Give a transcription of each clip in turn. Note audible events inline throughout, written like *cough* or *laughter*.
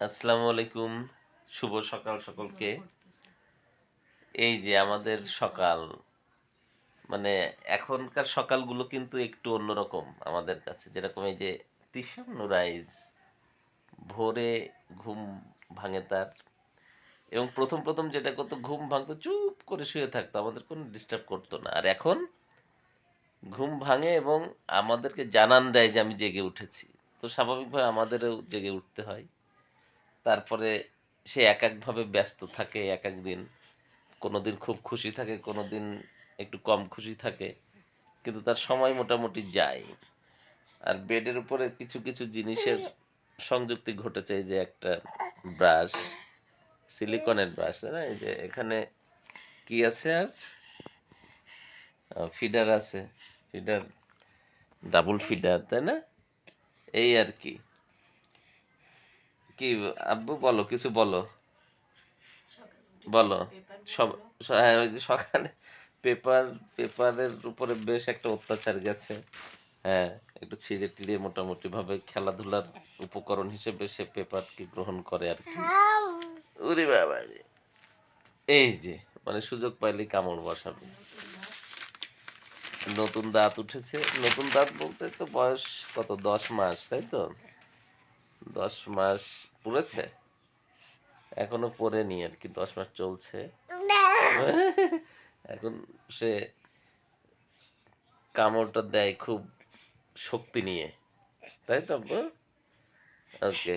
আসসালামু আলাইকুম। শুভ সকাল সকলকে। এই যে আমাদের সকাল মানে এখনকার সকালগুলো কিন্তু একটু অন্যরকম আমাদের কাছে। যেরকম এই যে তিশাম নুরাইজ ভোরে ঘুম ভাঙে তার এবং প্রথম প্রথম যেটা করতো ঘুম ভাঙতো চুপ করে শুয়ে থাকতো আমাদের কোনো ডিস্টার্ব করতো না। আর এখন ঘুম ভাঙে এবং আমাদেরকে জানান দেয় যে আমি জেগে উঠেছি। তো স্বাভাবিকভাবে আমাদেরও জেগে উঠতে হয়। তারপরে সে এক একভাবে ব্যস্ত থাকে এক এক দিন কোনো দিন খুব খুশি থাকে কোনো দিন একটু কম খুশি থাকে। কিন্তু তার সময় মোটামুটি যায়। আর বেডের উপরে কিছু কিছু জিনিসের সংযুক্তি ঘটেছে এই যে একটা ব্রাশ, সিলিকনের ব্রাশ না? এই যে এখানে কি আছে আর? ফিডার আছে। ফিডার, ডাবল ফিডার, তাই না? এই আর কি। কি, আব্বু বলো, কিছু বলো। বলো। হ্যাঁ সকালে পেপার, পেপারের উপরে বেশ একটা অত্যাচার গেছে। হ্যাঁ একটু ছিঁড়ে টিড়ে মোটামুটি ভাবে খেলাধুলার উপকরণ হিসেবে সে পেপারকে গ্রহণ করে আর কি। ওরে বাবা। এই যে মানে সুযোগ পাইলে কামড় বসাবে। নতুন দাঁত উঠেছে। নতুন দাঁত বলতে তো বয়স কত? দশ মাস, তাই তো? দশ মাস পুরেছে এখনও পড়েনি আর কি দশ মাস চলছে। *laughs* এখন সে কামড়টা দেয় খুব শক্তি নিয়ে। তাই তো আব্বু? ওকে।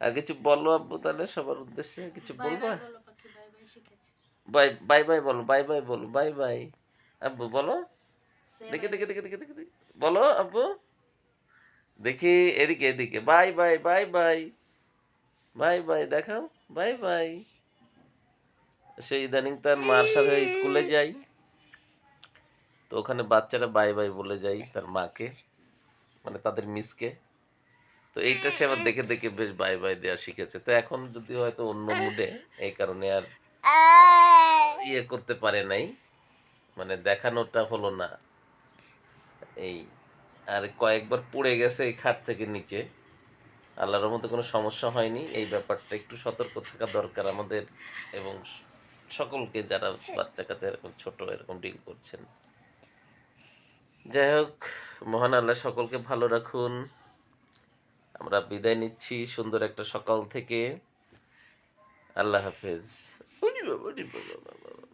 আর কিছু বলো আব্বু তাহলে সবার উদ্দেশ্যে কিছু বলবা? বাই বাই বাই বলো বাই বাই বলো বাই বাই। আব্বু বলো। দেখে দেখে দেখে দেখে দেখে দেখে। বলো আব্বু। দেখি এদিকে এদিকে। Bye bye bye bye. Bye bye, দেখাও। Bye bye. সে ইদানিং তার মার সাথে স্কুলে যাই। তো ওখানে বাচ্চারা বাই বাই বলে যাই তার মাকে মানে তাদের মিসকে। তো এইটা সে আবার দেখে দেখে বেশ বাই বাই দেওয়া শিখেছে। তো এখন যদি হয়তো অন্য মুডে এই কারণে আর ইয়ে করতে পারে নাই। মানে দেখানোটা হলো না। এই আর কয়েকবার পড়ে গেছে এই খাট থেকে নিচে। আল্লাহর মতো কোনো সমস্যা হয়নি। এই ব্যাপারটা একটু সতর্ক থাকা দরকার আমাদের এবং সকলকে যারা বাচ্চা কাচ্চা এরকম ছোট এরকম ডিল করছেন। যাই হোক মহান আল্লাহ সকলকে ভালো রাখুন। আমরা বিদায় নিচ্ছি সুন্দর একটা সকাল থেকে। আল্লাহ হাফেজ। বাবা, বাবা।